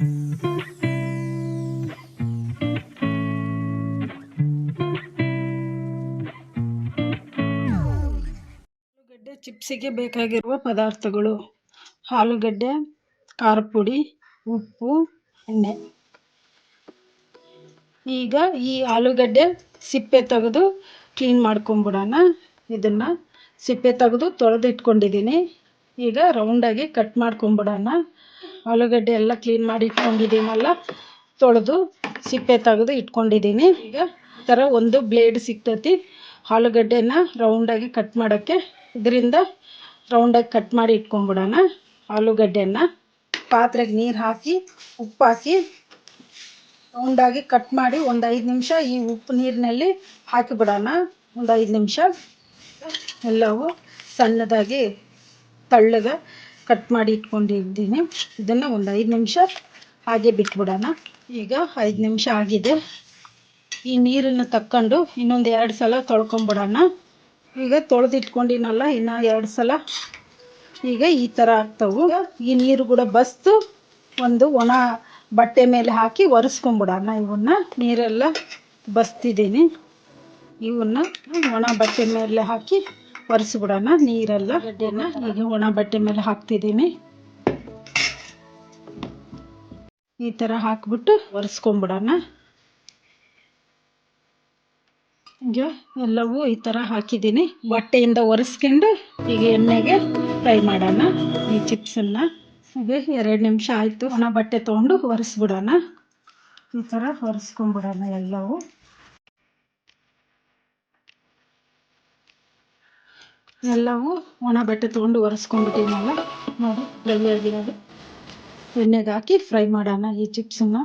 ಆಲೂಗಡ್ಡೆ ಚಿಪ್ಸಿಗೆ ಬೇಕಾಗಿರುವ ಪದಾರ್ಥಗಳು. ಆಲೂಗಡ್ಡೆ ಖಾರ ಪುಡಿ ಉಪ್ಪು, ಎಣ್ಣೆ. ಈಗ ಈ ಆಲೂಗಡ್ಡೆ ಸಿಪ್ಪೆ ತೆಗೆದು ಕ್ಲೀನ್ ಮಾಡ್ಕೊಂಬಿಡೋಣ. ಇದನ್ನು ಸಿಪ್ಪೆ ತೆಗೆದು ತೊಳೆದಿಟ್ಕೊಂಡಿದ್ದೀನಿ. ಈಗ ರೌಂಡಾಗಿ ಕಟ್ ಮಾಡ್ಕೊಂಬಿಡೋಣ. ಆಲೂಗಡ್ಡೆ ಎಲ್ಲ ಕ್ಲೀನ್ ಮಾಡಿ ಇಟ್ಕೊಂಡಿದ್ದೀನಲ್ಲ, ತೊಳೆದು ಸಿಪ್ಪೆ ತೆಗೆದು ಇಟ್ಕೊಂಡಿದ್ದೀನಿ. ಈಗ ಥರ ಒಂದು ಬ್ಲೇಡ್ ಸಿಗ್ತೈತಿ. ಆಲೂಗಡ್ಡೆನ ರೌಂಡಾಗಿ ಕಟ್ ಮಾಡೋಕ್ಕೆ, ಇದರಿಂದ ರೌಂಡಾಗಿ ಕಟ್ ಮಾಡಿ ಇಟ್ಕೊಂಬಿಡೋಣ ಆಲೂಗಡ್ಡೆನ. ಪಾತ್ರೆಗೆ ನೀರು ಹಾಕಿ, ಉಪ್ಪು ಹಾಕಿ ರೌಂಡಾಗಿ ಕಟ್ ಮಾಡಿ ಒಂದು ಐದು ನಿಮಿಷ ಈ ಉಪ್ಪು ನೀರಿನಲ್ಲಿ ಹಾಕಿಬಿಡೋಣ. ಒಂದು ಐದು ನಿಮಿಷ. ಎಲ್ಲವೂ ಸಣ್ಣದಾಗಿ, ತಳ್ಳಗೆ ಕಟ್ ಮಾಡಿ ಇಟ್ಕೊಂಡಿದ್ದೀನಿ. ಇದನ್ನು ಒಂದು ಐದು ನಿಮಿಷ ಹಾಗೆ ಬಿಟ್ಬಿಡೋಣ. ಈಗ ಐದು ನಿಮಿಷ ಆಗಿದೆ. ಈ ನೀರನ್ನು ತಕ್ಕೊಂಡು ಇನ್ನೊಂದು ಎರಡು ಸಲ ತೊಳ್ಕೊಂಬಿಡೋಣ. ಈಗ ತೊಳೆದಿಟ್ಕೊಂಡಿನಲ್ಲ, ಇನ್ನು ಎರಡು ಸಲ. ಈಗ ಈ ಥರ ಆಗ್ತವು. ಈ ನೀರು ಕೂಡ ಬಸ್ತು, ಒಂದು ಒಣ ಬಟ್ಟೆ ಮೇಲೆ ಹಾಕಿ ಒರೆಸ್ಕೊಂಬಿಡೋಣ ಇವನ್ನ. ನೀರೆಲ್ಲ ಬಸ್ತಿದ್ದೀನಿ ಇವನ್ನ ಒಣ ಬಟ್ಟೆ ಮೇಲೆ ಹಾಕಿ ಒರೆಸ್ಬಿಡೋಣ ನೀರೆಲ್ಲ. ಗಡ್ಡೆನ? ಈಗ ಒಣ ಬಟ್ಟೆ ಮೇಲೆ ಹಾಕ್ತಿದ್ದೀನಿ. ಈ ಥರ ಹಾಕ್ಬಿಟ್ಟು ಒರೆಸ್ಕೊಂಬಿಡೋಣ. ಈಗ ಎಲ್ಲವೂ ಈ ಥರ ಹಾಕಿದ್ದೀನಿ. ಬಟ್ಟೆಯಿಂದ ಒರೆಸ್ಕೊಂಡು ಈಗ ಎಣ್ಣೆಗೆ ಫ್ರೈ ಮಾಡೋಣ. ಈ ಚಿಪ್ಸನ್ನು. ಈಗ ಎರಡು ನಿಮಿಷ ಆಯಿತು. ಒಣ ಬಟ್ಟೆ ತೊಗೊಂಡು ಒರೆಸ್ಬಿಡೋಣ. ಈ ಥರ ಒರೆಸ್ಕೊಂಬಿಡೋಣ ಎಲ್ಲವೂ. ಎಲ್ಲವೂ ಒಣ ಬಟ್ಟೆ ತೊಗೊಂಡು ಒರೆಸ್ಕೊಂಡ್ಬಿಟ್ಟಿನಲ್ಲ ನೋಡಿ ಡ್ರೈ ಆಗಿರೋದು ಎಣ್ಣೆಗೆ ಹಾಕಿ ಫ್ರೈ ಮಾಡೋಣ ಈ ಚಿಪ್ಸನ್ನು.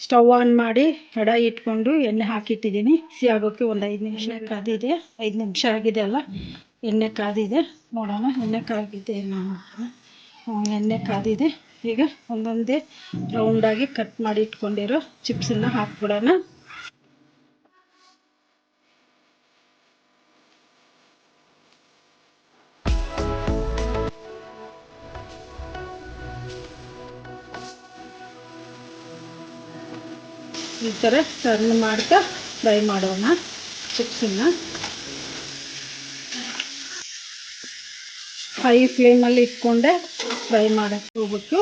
ಸ್ಟವ್ ಆನ್ ಮಾಡಿ ಎಡ ಇಟ್ಕೊಂಡು ಎಣ್ಣೆ ಹಾಕಿಟ್ಟಿದ್ದೀನಿ. ಬಿಸಿ ಆಗೋಕ್ಕೆ ಒಂದು ಐದು ನಿಮಿಷ ಕಾದಿದೆ. ಐದು ನಿಮಿಷ ಆಗಿದೆ ಅಲ್ಲ? ಎಣ್ಣೆ ಕಾದಿದೆ. ನೋಡೋಣ, ಎಣ್ಣೆ ಕಾಗಿದೆ ಎಣ್ಣೆ ಕಾದಿದೆ. ಈಗ ಒಂದೊಂದೇ ರೌಂಡಾಗಿ ಕಟ್ ಮಾಡಿ ಇಟ್ಕೊಂಡಿರೋ ಚಿಪ್ಸನ್ನು ಹಾಕ್ಬಿಡೋಣ. ಈ ಥರ ಟರ್ನ್ ಮಾಡ್ತಾ ಫ್ರೈ ಮಾಡೋಣ ಚಿಪ್ಸನ್ನು ಹೈ ಫ್ಲೇಮಲ್ಲಿ ಇಟ್ಕೊಂಡೆ ಫ್ರೈ ಮಾಡೋಕ್ಕೆ ಹೋಗ್ಬೇಕು.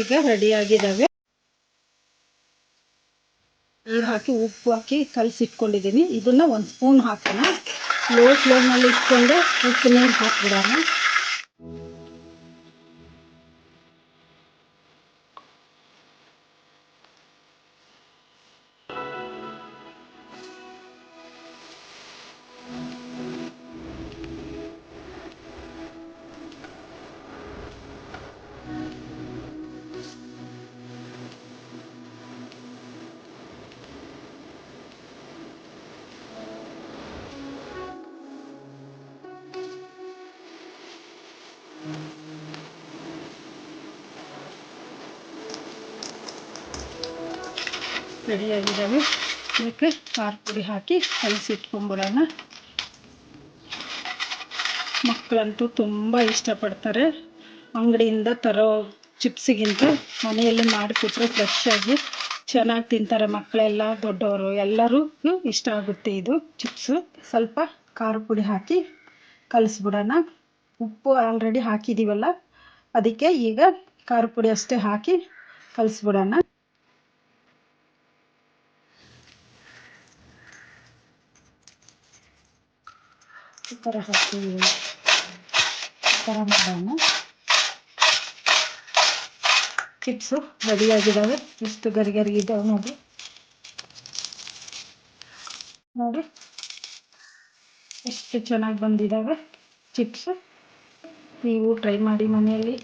ಈಗ ರೆಡಿಯಾಗಿದ್ದಾವೆ ನೀರು ಹಾಕಿ, ಉಪ್ಪು ಹಾಕಿ ಕಲಸಿಟ್ಕೊಂಡಿದ್ದೀನಿ. ಇದನ್ನು ಒಂದು ಸ್ಪೂನ್ ಹಾಕೋಣ. ಲೋ ಫ್ಲೇಮಲ್ಲಿ ಇಟ್ಕೊಂಡೆ, ಉಪ್ಪು ನೀರು ಹಾಕ್ಬಿಡೋಣ. ರೆಡಿಯಾಗಿದ್ದಾವೆ. ಇದಕ್ಕೆ ಖಾರ ಪುಡಿ ಹಾಕಿ ಕಲಸಿಟ್ಕೊಂಬಿಡೋಣ ಮಕ್ಕಳಂತೂ ತುಂಬ ಇಷ್ಟಪಡ್ತಾರೆ. ಅಂಗಡಿಯಿಂದ ತರೋ ಚಿಪ್ಸಿಗಿಂತ ಮನೆಯಲ್ಲಿ ಮಾಡಿಕೊಟ್ರೆ ಫ್ರೆಶ್ ಆಗಿ ಚೆನ್ನಾಗಿ ತಿಂತಾರೆ ಮಕ್ಕಳೆಲ್ಲ, ದೊಡ್ಡವರು. ಎಲ್ಲರೂ ಇಷ್ಟ ಆಗುತ್ತೆ ಇದು ಚಿಪ್ಸು. ಸ್ವಲ್ಪ ಖಾರ ಪುಡಿ ಹಾಕಿ ಕಲಿಸ್ಬಿಡೋಣ. ಉಪ್ಪು ಆಲ್ರೆಡಿ ಹಾಕಿದ್ದೀವಲ್ಲ ಅದಕ್ಕೆ ಈಗ ಖಾರ ಪುಡಿ ಅಷ್ಟೇ ಹಾಕಿ ಕಲಿಸ್ಬಿಡೋಣ. ಈ ಥರ ಹಾಕ್ತೀವಿ ಈ ಥರ ಮಾಡೋಣ. ಚಿಪ್ಸು ರೆಡಿಯಾಗಿದ್ದಾವೆ ಎಷ್ಟು ಗರಿ ಗರಿ ಇದ್ದಾವೆ ನೋಡಿ. ನೋಡಿ. ಎಷ್ಟು ಚೆನ್ನಾಗಿ ಬಂದಿದ್ದಾವೆ ಚಿಪ್ಸು. ನೀವು ಟ್ರೈ ಮಾಡಿ ಮನೆಯಲ್ಲಿ.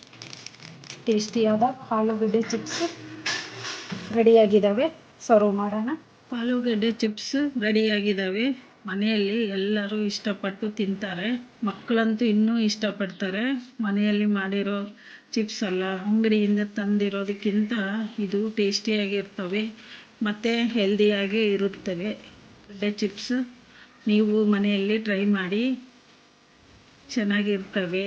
ಟೇಸ್ಟಿಯಾದ ಆಲೂಗಡ್ಡೆ ಚಿಪ್ಸ್ ರೆಡಿಯಾಗಿದ್ದಾವೆ ಸರ್ವ್ ಮಾಡೋಣ. ಆಲೂಗಡ್ಡೆ ಚಿಪ್ಸ್ ರೆಡಿಯಾಗಿದ್ದಾವೆ ಮನೆಯಲ್ಲಿ ಎಲ್ಲರೂ ಇಷ್ಟಪಟ್ಟು ತಿಂತಾರೆ. ಮಕ್ಕಳಂತೂ ಇನ್ನೂ ಇಷ್ಟಪಡ್ತಾರೆ. ಮನೆಯಲ್ಲಿ ಮಾಡಿರೋ ಚಿಪ್ಸ್ ಎಲ್ಲ ಅಂಗಡಿಯಿಂದ ತಂದಿರೋದಕ್ಕಿಂತ ಇದು ಟೇಸ್ಟಿಯಾಗಿರ್ತವೆ ಮತ್ತು ಹೆಲ್ದಿಯಾಗಿ ಇರುತ್ತವೆ. ಗಡ್ಡೆ ಚಿಪ್ಸ್ ನೀವು ಮನೆಯಲ್ಲಿ ಟ್ರೈ ಮಾಡಿ, ಚೆನ್ನಾಗಿರ್ತವೆ.